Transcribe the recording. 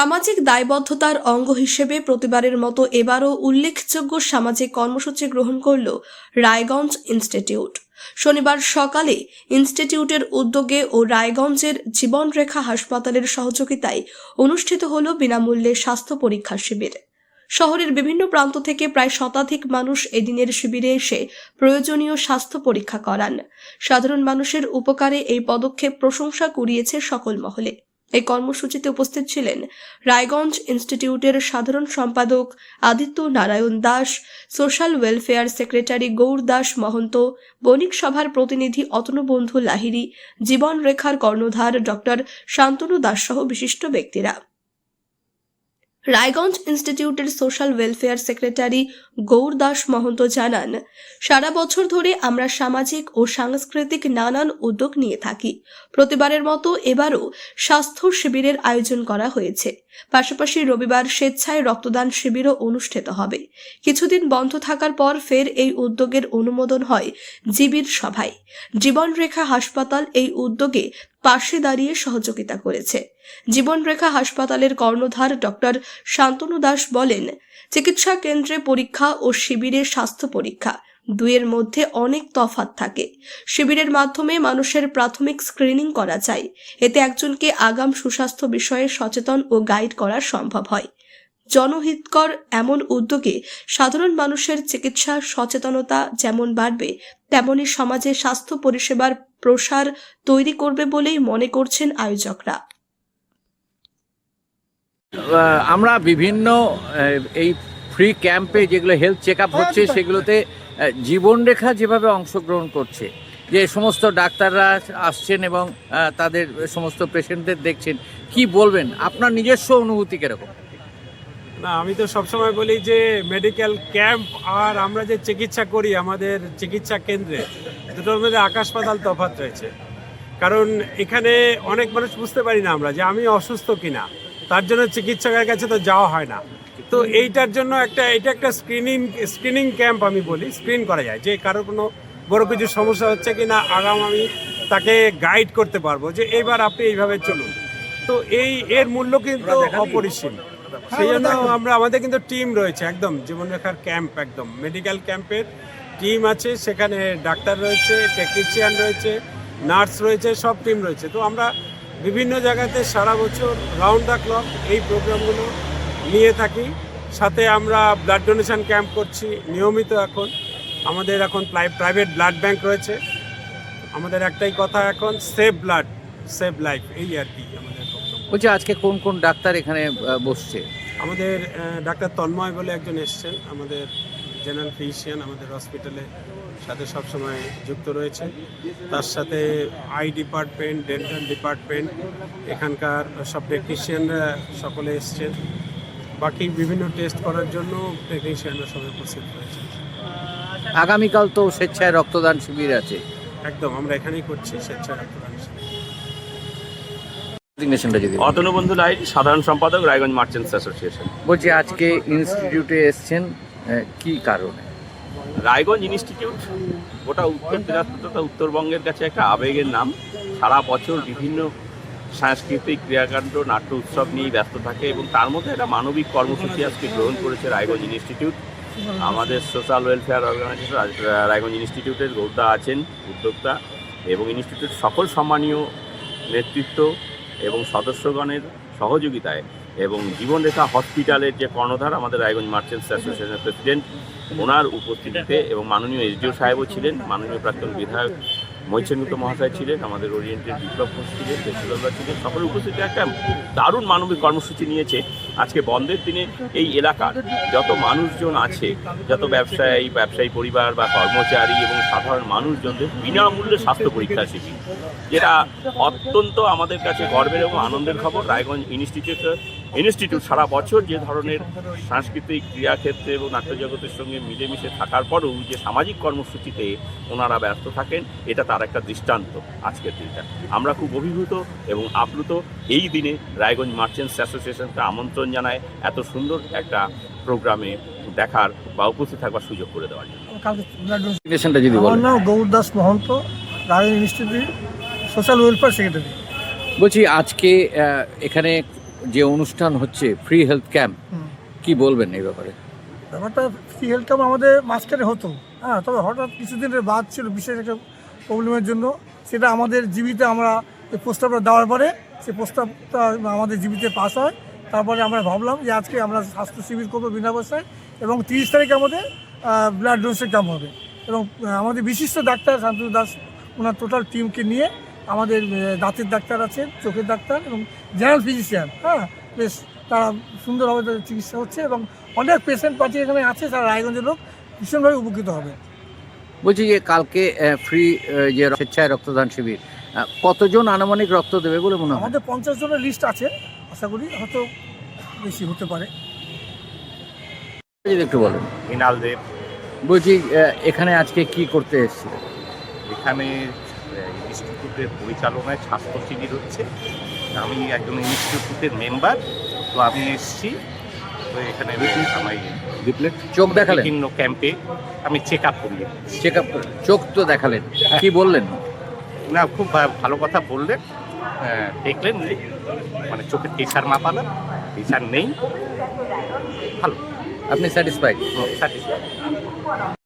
সামাজিক দায়বদ্ধতার অঙ্গ হিসেবে প্রতিবারের মতো এবারও উল্লেখযোগ্য সামাজিক কর্মসূচি গ্রহণ করল রায়গঞ্জ ইনস্টিটিউট। শনিবার সকালে ইনস্টিটিউটের উদ্যোগে ও রায়গঞ্জের জীবনরেখা হাসপাতালের সহযোগিতায় অনুষ্ঠিত হল বিনামূল্যে স্বাস্থ্য পরীক্ষা শিবির। শহরের বিভিন্ন প্রান্ত থেকে প্রায় শতাধিক মানুষ এদিনের শিবিরে এসে প্রয়োজনীয় স্বাস্থ্য পরীক্ষা করান। সাধারণ মানুষের উপকারে এই পদক্ষেপ প্রশংসা কুড়িয়েছে সকল মহলে। এই কর্মসূচিতে উপস্থিত ছিলেন রায়গঞ্জ ইনস্টিটিউটের সাধারণ সম্পাদক Aditya Narayan Das, social welfare secretary Gour Das Mahanta, বণিক সভার প্রতিনিধি অতনুবন্ধু লাহিরি জীবন রেখার কর্ণধার ডক্টর শান্তনু দাস সহ বিশিষ্ট ব্যক্তিরা। রায়গঞ্জ ইনস্টিটিউটের social welfare secretary Gour Das Mahanta জানান, সারা বছর ধরে আমরা সামাজিক ও সাংস্কৃতিক নানান উদ্যোগ নিয়ে থাকি। প্রতিবারের মতো এবারও স্বাস্থ্য শিবিরের আয়োজন করা হয়েছে। পাশাপাশি রবিবার স্বেচ্ছায় রক্তদান শিবিরও অনুষ্ঠিত হবে। কিছুদিন বন্ধ থাকার পর ফের এই উদ্যোগের অনুমোদন হয় জিবির সভায়। জীবনরেখা হাসপাতাল এই উদ্যোগে পাশে দাঁড়িয়ে সহযোগিতা করেছে। জীবনরেখা হাসপাতালের কর্ণধার ডক্টর শান্তনু দাস বলেন, চিকিৎসা কেন্দ্রে পরীক্ষা ও শিবিরে স্বাস্থ্য পরীক্ষা। দুয়ের মধ্যে অনেক তফাৎ থাকে। শিবিরের মাধ্যমে মানুষের প্রাথমিক স্ক্রিনিং করা যায়। এতে একজনকে আগাম সুস্বাস্থ্য বিষয়ে সচেতন ও গাইড করা সম্ভব হয়। জনহিতকর এমন উদ্যোগে সাধারণ মানুষের চিকিৎসা সচেতনতা যেমন বাড়বে, তেমনি সমাজে স্বাস্থ্য পরিষেবার প্রসার তৈরি করবে বলেই মনে করছেন আয়োজকরা। আমরা বিভিন্ন এই ফ্রি ক্যাম্পে যেগুলো হেলথ চেক আপ হচ্ছে সেগুলোতে জীবনরেখা যেভাবে অংশগ্রহণ করছে যে সমস্ত ডাক্তাররা আসছেন এবং তাদের সমস্ত পেশেন্টদের দেখছেন কি বলবেন? আপনার নিজস্ব অনুভূতি কীরকম? না আমি তো সবসময় বলি যে মেডিকেল ক্যাম্প আর আমরা যে চিকিৎসা করি আমাদের চিকিৎসা কেন্দ্রে দুটোর মধ্যে আকাশ পাতাল তফাৎ রয়েছে। কারণ এখানে অনেক মানুষ বুঝতে পারি না আমরা যে আমি অসুস্থ কিনা তার জন্য চিকিৎসকের কাছে তো যাওয়া হয় না। তো এইটার জন্য একটা এটা একটা স্ক্রিনিং স্ক্রিনিং ক্যাম্প আমি বলি স্ক্রিন করা যায় যে কারও কোনো বড় কিছু সমস্যা হচ্ছে কি না আগাম আমি তাকে গাইড করতে পারব যে এবার আপনি এইভাবে চলুন। তো এই এর মূল্য কিন্তু অপরিসীম। সেই জন্য আমরা, আমাদের কিন্তু টিম রয়েছে, একদম, জীবনরেখার ক্যাম্প একদম। মেডিকেল ক্যাম্পের টিম আছে, সেখানে ডাক্তার রয়েছে টেকনিশিয়ান রয়েছে নার্স রয়েছে, সব টিম রয়েছে। তো আমরা বিভিন্ন জায়গাতে সারা বছর রাউন্ড দ্য ক্লক এই প্রোগ্রামগুলো নিয়ে থাকি। সাথে আমরা ব্লাড ডোনেশন ক্যাম্প করছি, নিয়মিত এখন। আমাদের এখন প্রাইভেট ব্লাড ব্যাংক রয়েছে। আমাদের একটাই কথা এখন সেভ ব্লাড সেভ লাইফ এই আর কি আমাদের। বলছি আজকে কোন কোন ডাক্তার এখানে বসছে? আমাদের ডাক্তার তন্ময় বলে একজন এসছেন। আমাদের জেনারেল ফিজিশিয়ান আমাদের হসপিটালে সাথে সবসময় যুক্ত রয়েছে। তার সাথে আই ডিপার্টমেন্ট ডেন্টাল ডিপার্টমেন্ট এখানকার সব টেকনিশিয়ানরা সকলে এসছেন। বাকি বিভিন্ন টেস্ট করার জন্য টেকনিশিয়ানরা সবাই উপস্থিত রয়েছে। আগামীকাল তো স্বেচ্ছায় রক্তদান শিবির আছে। একদম আমরা এখানেই করছি স্বেচ্ছায় রক্তদান শিবির। অতনুবন্ধু লাইট সাধারণ সম্পাদক রায়গঞ্জ মার্চেন্টস অ্যাসোসিয়েশন। বলছি আজকে ইনস্টিটিউটে এসছেন কি কারণে? রায়গঞ্জ ইনস্টিটিউট গোটা উত্তর দিনাজপুর তথা উত্তরবঙ্গের কাছে একটা আবেগের নাম। সারা বছর বিভিন্ন সাংস্কৃতিক ক্রিয়াকাণ্ড নাট্য উৎসব নিয়ে ব্যস্ত থাকে এবং তার মধ্যে একটা মানবিক কর্মসূচি আজকে গ্রহণ করেছে রায়গঞ্জ ইনস্টিটিউট। আমাদের সোশ্যাল ওয়েলফেয়ার অর্গানাইজেশন রায়গঞ্জ ইনস্টিটিউটের গৌরদা আছেন উদ্যোক্তা এবং ইনস্টিটিউট সকল সম্মানীয় নেতৃত্ব। এবং সদস্যগণের সহযোগিতায় এবং জীবনরেখা হসপিটালের যে কর্ণধার আমাদের রায়গঞ্জ মার্চেন্টস অ্যাসোসিয়েশনের প্রেসিডেন্ট, ওনার উপস্থিতিতে এবং মাননীয় এসডিও সাহেবও ছিলেন, মাননীয় প্রাক্তন বিধায়ক মৈচেন্দ্র মহাশয় ছিলেন, আমাদের ওরিয়েন্টেড বিপ্লব ঘোষ ছিলেন দেশ ছিলেন সকলের উপস্থিতিতে একটা দারুণ মানবিক কর্মসূচি নিয়েছে। আজকে বন্ধের দিনে এই এলাকার যত মানুষজন আছে, যত ব্যবসায়ী ব্যবসায়ী পরিবার বা কর্মচারী এবং সাধারণ মানুষজনদের বিনামূল্যে স্বাস্থ্য পরীক্ষা শিবির, যেটা অত্যন্ত আমাদের কাছে গর্বের এবং আনন্দের খবর। রায়গঞ্জ ইনস্টিটিউট ইনস্টিটিউট সারা বছর যে ধরনের সাংস্কৃতিক ক্রীড়াক্ষেত্রে এবং নাট্যজগতের সঙ্গে মিলেমিশে থাকার পরেও যে সামাজিক কর্মসূচিতে ওনারা ব্যস্ত থাকেন এটা তার একটা দৃষ্টান্ত আজকের দিনটা। আমরা খুব অভিভূত এবং আপ্লুত এই দিনে রায়গঞ্জ মার্চেন্টস অ্যাসোসিয়েশনকে আমন্ত্রণ জানায় এত সুন্দর একটা প্রোগ্রামে দেখার বা উপস্থিত থাকবার সুযোগ করে দেওয়ার জন্য। Designation আমার নাম Gour Mahanta institute social welfare secretary. বলছি আজকে এখানে যে অনুষ্ঠান হচ্ছে ফ্রি হেলথ ক্যাম্প। কি বলবেন এই ব্যাপারে? ব্যাপারটা ফ্রি হেলথ ক্যাম্প আমাদের মাঝখানে হতো। হ্যাঁ তবে হঠাৎ কিছুদিনের বাদ ছিল বিশেষ একটা প্রবলেমের জন্য। সেটা আমাদের জীবিতে আমরা এই প্রস্তাবটা দেওয়ার পরে সেই প্রস্তাবটা আমাদের জীবিতে পাস হয়। তারপরে আমরা ভাবলাম যে আজকে আমরা স্বাস্থ্য শিবির করব বিনা পয়সায় এবং তিরিশ তারিখে আমাদের ব্লাড ডোনেশন ক্যাম্প হবে। এবং আমাদের বিশিষ্ট ডাক্তার শান্তনু দাস ওনার টোটাল টিমকে নিয়ে আমাদের দাঁতের ডাক্তার আছে চোখের ডাক্তার এবং জেনারেল ফিজিশিয়ান হ্যাঁ? বেশ তারা সুন্দরভাবে তাদের চিকিৎসা হচ্ছে এবং অনেক পেশেন্ট পার্টি এখানে আছে তারা রায়গঞ্জের লোক ভীষণভাবে উপকৃত হবে। বলছি যে কালকে ফ্রি যে স্বেচ্ছায় রক্তদান শিবির কতজন আনুমানিক রক্ত দেবে বলে মনে হয়? আমাদের পঞ্চাশ জনের লিস্ট আছে আশা করি হয়তো বেশি হতে পারে। যদি একটু বলেন। মৃণাল দেব। বলছি এখানে আজকে কি করতে এসেছিল এখানে ইনস্টিটিউটের পরিচালনায় স্বাস্থ্য শিবির হচ্ছে। আমি একজন ইনস্টিটিউটের মেম্বার তো আমি এসেছি। তো এখানে আমি চোখ দেখালেন? বিভিন্ন ক্যাম্পে আমি চেক আপ করি চেক আপ চোখ তো দেখালেন। কি বললেন? না খুব ভালো কথা বললেন। হ্যাঁ, দেখলেন মানে চোখের প্রেশার মাপালাম প্রেশার নেই। ভালো। আপনি স্যাটিসফাইড? স্যাটিসফাই